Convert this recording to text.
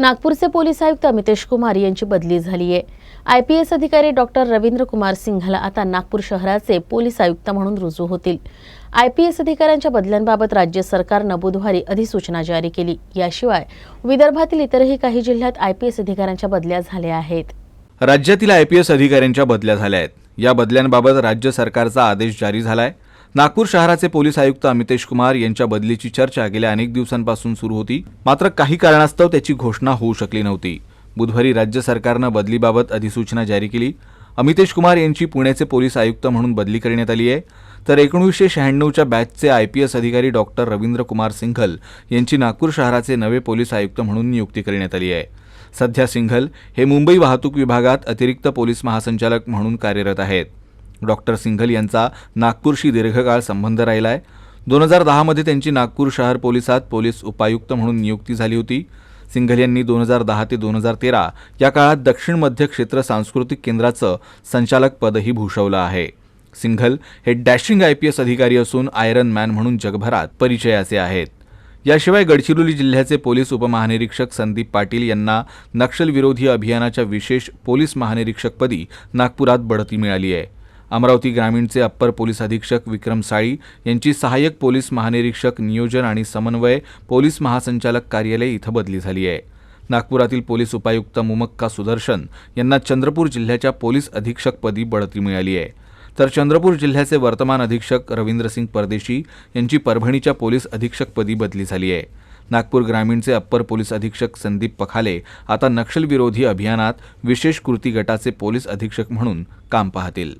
नागपूरचे पोलीस आयुक्त अमितेश कुमार यांची बदली झाली आहे आय पी एस अधिकारी डॉक्टर रवींद्र कुमार सिंघला आता नागपूर शहराचे पोलीस आयुक्त म्हणून रुजू होतील. आय पी एस अधिकाऱ्यांच्या बदल्यांबाबत राज्य सरकारनं बुधवारी अधिसूचना जारी केली. याशिवाय विदर्भातील इतरही काही जिल्ह्यात आय पी एस अधिकाऱ्यांच्या बदल्या झाल्या आहेत. राज्यातील आय पी एस अधिकाऱ्यांच्या बदल्या झाल्या आहेत. या बदल्यांबाबत राज्य सरकारचा आदेश जारी झाला आहे नागपूर शहराचे पोलीस आयुक्त अमितेश कुमार यांच्या बदलीची चर्चा गेल्या अनेक दिवसांपासून सुरू होती. मात्र काही कारणास्तव त्याची घोषणा होऊ शकली नव्हती. बुधवारी राज्य सरकारनं बदलीबाबत अधिसूचना जारी केली. अमितेश कुमार यांची पुण्याचे पोलीस आयुक्त म्हणून बदली करण्यात आली आहे. तर एकोणीसशे शहाण्णवच्या बॅचचे आय पी एस अधिकारी डॉक्टर रवींद्र कुमार सिंघल यांची नागपूर शहराचे नवे पोलीस आयुक्त म्हणून नियुक्ती करण्यात आली आहे. सध्या सिंघल हे मुंबई वाहतूक विभागात अतिरिक्त पोलीस महासंचालक म्हणून कार्यरत आहेत. डॉक्टर सिंघल यांचा नागपूरशी दीर्घकाळ संबंध राहिला आहे दोन हजार दहामध्ये त्यांची नागपूर शहर पोलिसात पोलीस उपायुक्त म्हणून नियुक्ती झाली होती. सिंघल यांनी दोन हजार दहा ते दोन हजार तेरा या काळात दक्षिण मध्य क्षेत्र सांस्कृतिक केंद्राचं संचालक पदही भूषवलं आहे. सिंघल हे डॅशिंग आय पी एस अधिकारी असून आयरन मॅन म्हणून जगभरात परिचयाचे आहेत. याशिवाय गडचिरोली जिल्ह्याचे पोलीस उपमहानिरीक्षक संदीप पाटील यांना नक्षलविरोधी अभियानाच्या विशेष पोलीस महानिरीक्षकपदी नागपुरात बढती मिळाली आहे. अमरावती ग्रामीणचे अप्पर पोलीस अधीक्षक विक्रम साळी यांची सहाय्यक पोलीस महानिरीक्षक नियोजन आणि समन्वय पोलीस महासंचालक कार्यालय इथं बदली झाली आहे. नागपुरातील पोलीस उपायुक्त मुमक्का सुदर्शन यांना चंद्रपूर जिल्ह्याच्या पोलीस अधीक्षकपदी बढती मिळाली आहे. तर चंद्रपूर जिल्ह्याचे वर्तमान अधीक्षक रवींद्रसिंग परदेशी यांची परभणीच्या पोलीस अधीक्षकपदी बदली झाली आहे. नागपूर ग्रामीणचे अप्पर पोलीस अधीक्षक संदीप पखाले आता नक्षलविरोधी अभियानात विशेष कृती गटाचे पोलीस अधीक्षक म्हणून काम पाहतील.